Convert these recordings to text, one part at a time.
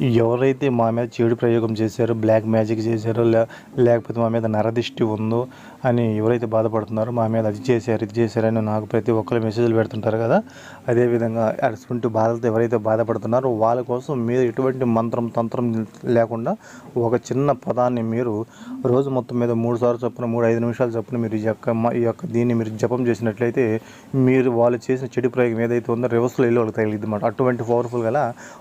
ఎవరైతే మా మీద చెడు ప్రయోగం చేశారో బ్లాక్ మ్యాజిక్ చేశారో లే లేకపోతే మా మీద నరదిష్టి ఉందో అని ఎవరైతే బాధపడుతున్నారో మా మీద అది చేశారు ఇది చేశారని నాకు ప్రతి ఒక్కరు మెసేజ్లు పెడుతుంటారు కదా. అదేవిధంగా అటువంటి బాధలతో ఎవరైతే బాధపడుతున్నారో వాళ్ళ కోసం మీరు ఎటువంటి మంత్రం తంత్రం లేకుండా ఒక చిన్న పదాన్ని మీరు రోజు మొత్తం మీద మూడు సార్లు చొప్పున మూడు ఐదు నిమిషాలు చొప్పున మీరు ఈ యొక్క ఈ యొక్క దీన్ని మీరు జపం చేసినట్లయితే మీరు వాళ్ళు చేసిన చెడు ప్రయోగం ఏదైతే ఉందో రివర్స్లో వెళ్ళి వాళ్ళకి తగిలిద్ది అనమాట అటువంటి పవర్ఫుల్ గల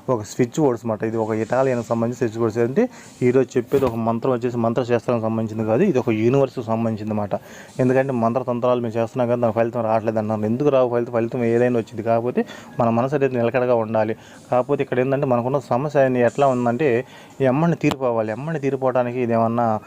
ఒక స్విచ్ బోర్డ్స్ అన్నమాట. ఇది ఒక ఒక ఇటాలియన్కి సంబంధించి బోర్డ్స్ అంటే ఈరోజు చెప్పేది ఒక మంత్రం వచ్చేసి మంత్రశాస్త్రానికి సంబంధించింది కాదు ఇది ఒక యూనివర్స్కి సంబంధించింది అనమాట ఎందుకంటే మంత్రతంత్రాలు మేము చేస్తున్నాం కదా దాని ఫలితం రావట్లేదు అన్నారు. ఎందుకు రావు ఫలితం? ఫలితం ఏదైనా వచ్చింది. కాకపోతే మన మనసు అనేది నిలకడగా ఉండాలి. కాకపోతే ఇక్కడ ఏంటంటే మనకున్న సమస్య అనేది ఎట్లా ఉందంటే ఎమ్మని తీరిపోవాలి. ఎమ్మని తీరిపోవడానికి ఇది ఏమన్నా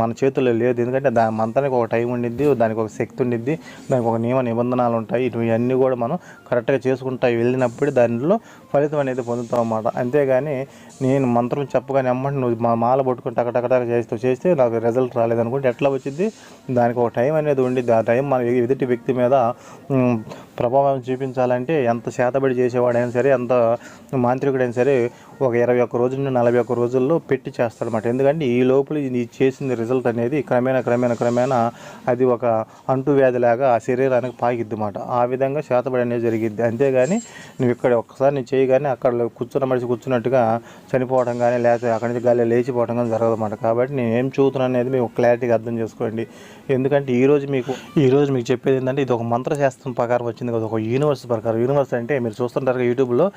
మన చేతుల్లో లేదు. ఎందుకంటే దాని మంత్రానికి ఒక టైం ఉండిద్ది దానికి ఒక శక్తి ఉండిద్ది దానికి ఒక నియమ నిబంధనలు ఉంటాయి. ఇవన్నీ కూడా మనం కరెక్ట్గా చేసుకుంటా వెళ్ళినప్పుడు దానిలో ఫలితం అనేది పొందుతాం అన్నమాట. అంతేగాని నేను మంత్రం చెప్పగానే అమ్మంటే నువ్వు మా మాల పట్టుకుని టకటకటక చేస్తూ చేస్తే నాకు రిజల్ట్ రాలేదనుకుంటే ఎట్లా వచ్చింది? దానికి ఒక టైం అనేది ఉండి ఆ టైం మన ఎదుటి వ్యక్తి మీద ప్రభావం చూపించాలంటే ఎంత శాతబడి చేసేవాడైనా సరే ఎంత మాంత్రికుడైనా సరే ఒక ఇరవై ఒక్క రోజు నుండి నలభై ఒక్క రోజుల్లో పెట్టి చేస్తాడనమాట ఎందుకంటే ఈ లోపల ఇది చేసిన రిజల్ట్ అనేది క్రమేణా క్రమేణా క్రమేణా అది ఒక అంటువ్యాధిలాగా ఆ శరీరానికి పాకిద్ది ఆ విధంగా శాతబడి అనేది జరిగిద్ది. అంతేగాని నువ్వు ఇక్కడ ఒక్కసారి నేను చేయగానే అక్కడ కూర్చున్న మనిషి కూర్చున్నట్టుగా చనిపోవడం కానీ లేకపోతే అక్కడి నుంచి గాలి లేచిపోవడం కానీ జరగదన్నమాట. కాబట్టి నేను ఏం చూస్తున్నాను అనేది మీకు క్లారిటీగా అర్థం చేసుకోండి. ఎందుకంటే ఈ రోజు మీకు ఈ రోజు మీకు చెప్పేది ఏంటంటే ఇది ఒక మంత్రశాస్త్రం ప్రకారం వచ్చింది కదా ఒక యూనివర్స్ ప్రకారం. యూనివర్స్ అంటే మీరు చూస్తుంటారు యూట్యూబ్లో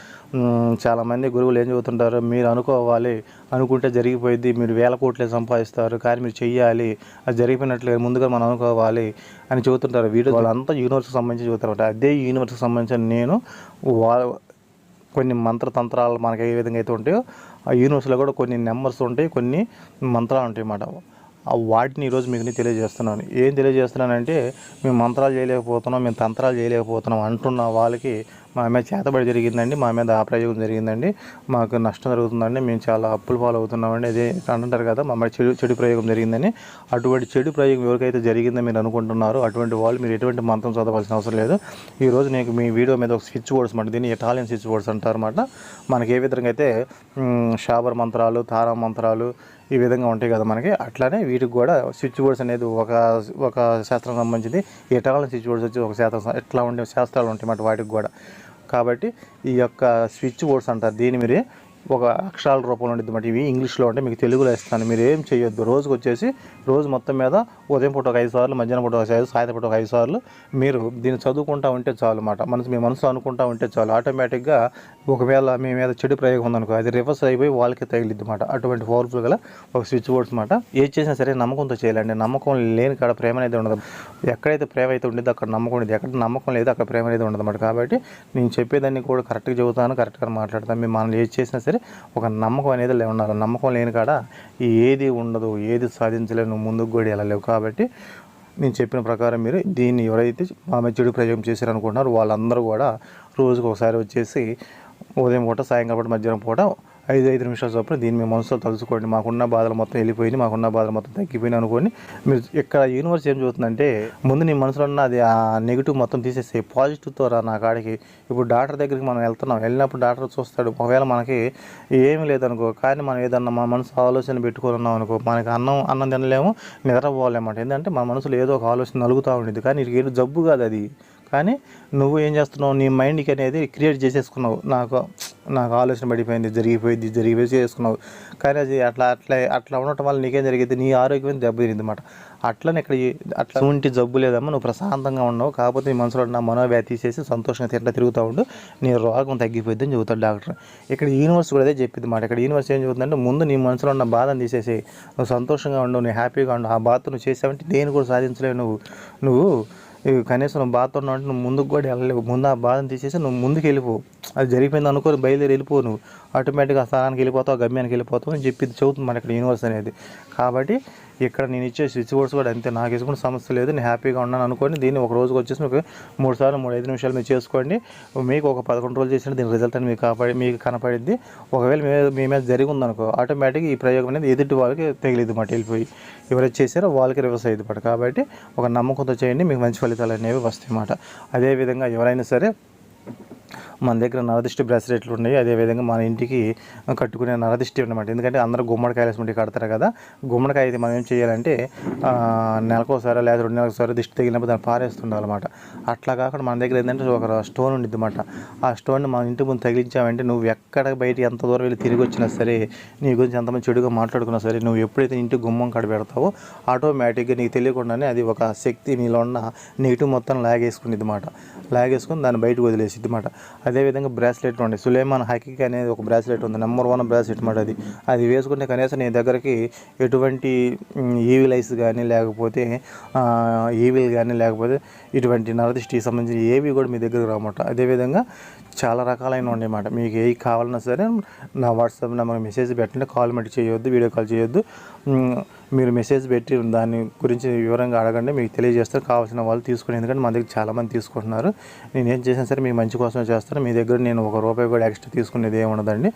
చాలామంది గురువులు ఏం చెప్తుంటారు మీరు అనుకోవాలి. అనుకుంటే జరిగిపోయింది మీరు వేల కోట్లే సంపాదిస్తారు. కానీ మీరు చెయ్యాలి. అది జరిగిపోయినట్లేదు ముందుగా మనం అనుకోవాలి అని చెబుతుంటారు. వీడియో వాళ్ళంతా యూనివర్స్కి సంబంధించి చెబుతారు అదే యూనివర్స్కి సంబంధించిన నేను వా కొన్ని మంత్రతంత్రాలు మనకి ఏ విధంగా అయితే ఉంటాయో ఆ యూనివర్స్లో కూడా కొన్ని నెంబర్స్ ఉంటాయి. కొన్ని మంత్రాలు ఉంటాయి అన్నమాట. వాటిని ఈరోజు మీకు నేను తెలియజేస్తున్నాను. ఏం తెలియజేస్తున్నానంటే మేము మంత్రాలు చేయలేకపోతున్నాం. మేము తంత్రాలు చేయలేకపోతున్నాం అంటున్న వాళ్ళకి మా మీద చేతబడి జరిగిందండి మా మీద ఆ ప్రయోగం జరిగిందండి. మాకు నష్టం జరుగుతుందండి మేము చాలా అప్పులు పాలు అవుతున్నామండి అదే అంటుంటారు కదా మా మీద చెడు చెడు ప్రయోగం జరిగిందని. అటువంటి చెడు ప్రయోగం ఎవరికైతే జరిగిందో మీరు అనుకుంటున్నారో అటువంటి వాళ్ళు మీరు ఎటువంటి మంత్రం చదవాల్సిన అవసరం లేదు. ఈరోజు నేను మీ వీడియో మీద ఒక స్విచ్ బోర్డ్స్ మాట దీన్ని ఇటాలియన్ స్విచ్ బోర్డ్స్ అంటారన్నమాట. మనకి ఏ విధంగా అయితే షాబర్ మంత్రాలు తారా మంత్రాలు ఈ విధంగా ఉంటాయి కదా మనకి అట్లానే వీటికి కూడా స్విచ్ బోర్డ్స్ అనేది ఒక ఒక శాస్త్రం సంబంధించింది. ఇటాలియన్ స్విచ్ బోర్డ్స్ వచ్చి ఒక శాస్త్రం ఇట్లా ఉండే శాస్త్రాలు ఉంటాయి మాట వాటికి కూడా. కాబట్టి ఈ యొక్క స్విచ్ బోర్డ్స్ అంటారు. దీని మీరు ఒక అక్షరాల రూపంలో ఉండేది ఇవి ఇంగ్లీష్లో అంటే మీకు తెలుగులో ఇస్తాను. మీరు ఏం చేయొద్దు. రోజుకు వచ్చేసి రోజు మొత్తం మీద ఉదయం పూట ఒక ఐదు సార్లు మధ్యాహ్నం పూట ఒక ఐదు సాయంత్రం పూట ఒక ఐదు సార్లు మీరు దీన్ని చదువుకుంటా ఉంటే చాలు అన్నమాట మనసు మీ మనసులో అనుకుంటా ఉంటే చాలు. ఆటోమేటిక్గా ఒకవేళ మీ మీద చెడు ప్రయోగం ఉందనుకో అది రివర్స్ అయిపోయి వాళ్ళకి తగిలిద్ది అనమాట అటువంటి పవర్ఫుల్ గల ఒక స్విచ్ బోర్డ్స్ అనమాట ఏది చేసినా సరే నమ్మకంతో చేయాలండి. నమ్మకం లేని కాడ ప్రేమ అనేది ఉండదు. ఎక్కడైతే ప్రేమ అయితే ఉండేదో అక్కడ నమ్మకం ఉండేది. ఎక్కడ నమ్మకం లేదు అక్కడ ప్రేమ అనేది ఉండదు అనమాట కాబట్టి నేను చెప్పేదాన్ని కూడా కరెక్ట్గా చెబుతాను కరెక్ట్గా మాట్లాడతాను. మీ మనం ఏది చేసినా సరే ఒక నమ్మకం అనేది ఉండాలి. నమ్మకం లేని కాడ ఏది ఉండదు ఏది సాధించలేను ముందుకు కూడా వెళ్ళలేవు కాబట్టి నేను చెప్పిన ప్రకారం మీరు దీన్ని ఎవరైతే మా చెడు ప్రయోగం చేశారనుకుంటున్నారో వాళ్ళందరూ కూడా రోజుకు ఒకసారి వచ్చేసి ఉదయం పూట సాయంకాలం పూట మధ్యాహ్నం పూట ఐదు ఐదు నిమిషాల చొప్పున దీన్ని మీ మనసులో తలుచుకోండి. మాకున్న బాధలు మొత్తం వెళ్ళిపోయినాయి మాకున్న బాధలు మొత్తం తగ్గిపోయినాయి అనుకోండి. మీరు ఇక్కడ యూనివర్స్ ఏం చూస్తుందంటే ముందు నీ మనసులో ఉన్న అది ఆ నెగిటివ్ మొత్తం తీసేస్తే పాజిటివ్తో రా నా కాడికి. ఇప్పుడు డాక్టర్ దగ్గరికి మనం వెళ్తున్నాం. వెళ్ళినప్పుడు డాక్టర్ చూస్తాడు ఒకవేళ మనకి ఏమీ లేదనుకో కానీ మనం ఏదన్నా మన మనసు ఆలోచన పెట్టుకొని ఉన్నాం అనుకో మనకి అన్నం అన్నం తినలేము నిద్రపోలేమంట ఏంటంటే మన మనసులో ఏదో ఒక ఆలోచన నలుగుతూ ఉండేది కానీ ఇది ఏదో జబ్బు కాదు అది. కానీ నువ్వు ఏం చేస్తున్నావు? నీ మైండ్కి అనేది క్రియేట్ చేసేసుకున్నావు. నాకు నాకు ఆలోచన పడిపోయింది జరిగిపోయింది జరిగిపోయి చేసుకున్నావు. కానీ అది అట్లా అట్లా అట్లా ఉండటం వల్ల నీకేం జరిగింది? నీ ఆరోగ్యం దెబ్బతిరింది అనమాట అట్లనే ఇక్కడ అట్లా ఉంటి జబ్బు లేదమ్మా నువ్వు ప్రశాంతంగా ఉన్నావు. కాకపోతే నీ మనసులో ఉన్న మనోవ్యాధి తీసేసి సంతోషంగా తింటా తిరుగుతూ ఉండు. నీ రోగం తగ్గిపోద్ది అని చెబుతాడు డాక్టర్. ఇక్కడ యూనివర్స్ కూడా అదే చెప్పింది మాట ఇక్కడ యూనివర్స్ ఏం చెబుతుందంటే ముందు నీ మనసులో ఉన్న బాధను తీసేసి నువ్వు సంతోషంగా ఉండు నువ్వు హ్యాపీగా ఉండు. ఆ బాధ నువ్వు చేసావంటే దేని కూడా సాధించలేవు నువ్వు. నువ్వు కనీసం నువ్వు బాధతో అంటే నువ్వు ముందుకు కూడా వెళ్ళలేవు. ముందు ఆ బాధను తీసేసి నువ్వు ముందుకు వెళ్ళిపోవు అది జరిగిపోయింది అనుకో బయలుదేరి వెళ్ళిపో నువ్వు. ఆటోమేటిక్గా ఆ స్థానానికి వెళ్ళిపోతావు గమ్యానికి వెళ్ళిపోతావు అని చెప్పి చెబుతుంది మన ఇక్కడ యూనివర్స్ అనేది. కాబట్టి ఇక్కడ నేను ఇచ్చే స్విచ్ బోర్డ్స్ కూడా అంతే. నాకు వేసుకున్న సమస్య లేదు. నేను హ్యాపీగా ఉన్నాను అనుకోండి. దీన్ని ఒక రోజుకి వచ్చేసి మీకు మూడు సార్లు మూడు ఐదు నిమిషాలు మీరు చేసుకోండి. మీకు ఒక పదకొండు రోజులు చేసిన దీని రిజల్ట్ అని మీకు కాపాడి మీకు కనపడింది ఒకవేళ మీ మీద- మీ మీద జరిగి ఉందనుకో ఆటోమేటిక్గా ఈ ప్రయోగం అనేది ఎదుటి వాళ్ళకి తగిలిద్ది మాట వెళ్ళిపోయి. ఎవరైతే చేశారో వాళ్ళకి రివర్స్ అయ్యింది మాట. కాబట్టి ఒక నమ్మకంతో చేయండి. మీకు మంచి ఫలితాలు అనేవి వస్తాయి అన్నమాట అదేవిధంగా ఎవరైనా సరే మన దగ్గర నరదిష్టి బ్రాస్లెట్లు ఉన్నాయి. అదేవిధంగా మన ఇంటికి కట్టుకునే నరదిష్టి ఉన్నమాట ఎందుకంటే అందరూ గుమ్మడికాయలు వేసుకుంటే కడతారు కదా. గుమ్మడికాయ అయితే మనం ఏం చేయాలంటే ఆ, నెలకోసారి లేదా రెండు నెలలకోసారి దిష్టి తగిలినప్పుడు దాన్ని పారేస్తుండాలి అనమాట అట్లా కాకుండా మన దగ్గర ఏంటంటే ఒక స్టోన్ ఉండిద్ది అనమాట ఆ స్టోన్ మన ఇంటి ముందు తగిలించామంటే నువ్వు ఎక్కడ బయట ఎంత దూరం వెళ్ళి తిరిగి వచ్చినా సరే నీ గురించి ఎంతమంది చెడుగా మాట్లాడుకున్నా సరే నువ్వు ఎప్పుడైతే ఇంటి గుమ్మం కాడ పెడతావో ఆటోమేటిక్గా నీకు తెలియకుండానే అది ఒక శక్తి నీలో ఉన్న నెగిటివ్ మొత్తం లాగేసుకునేది మాట లాగేసుకుని దాన్ని బయటకు వదిలేసిద్ది అనమాట అదేవిధంగా బ్రాస్లెట్ ఉండే. సులేమాన్ హకీక్ అనేది ఒక బ్రాస్లెట్ ఉంది. నెంబర్ వన్ బ్రాస్లెట్ మాట అది. అది వేసుకుంటే కనీసం నీ దగ్గరికి ఎటువంటి ఈవిల్ ఐస్ కానీ లేకపోతే ఈవిల్ కానీ లేకపోతే ఇటువంటి నరదిష్టికి సంబంధించిన ఏవి కూడా మీ దగ్గరకు రామట అదేవిధంగా చాలా రకాలైన ఉండేమాట మీకు ఏ కావాలన్నా సరే నా వాట్సాప్ నెంబర్ మెసేజ్ పెట్టండి. కాల్ మట్టి చేయొద్దు వీడియో కాల్ చేయొద్దు. మీరు మెసేజ్ పెట్టి దాని గురించి వివరంగా అడగండి మీకు తెలియజేస్తారు. కావాల్సిన వాళ్ళు తీసుకుని ఎందుకంటే మా దగ్గర చాలామంది తీసుకుంటున్నారు. నేను ఏం చేసినా సరే మీ మంచి కోసమే చేస్తాను మీ దగ్గర నేను ఒక రూపాయి కూడా ఎక్స్ట్రా తీసుకునేది ఏమి ఉండదండి.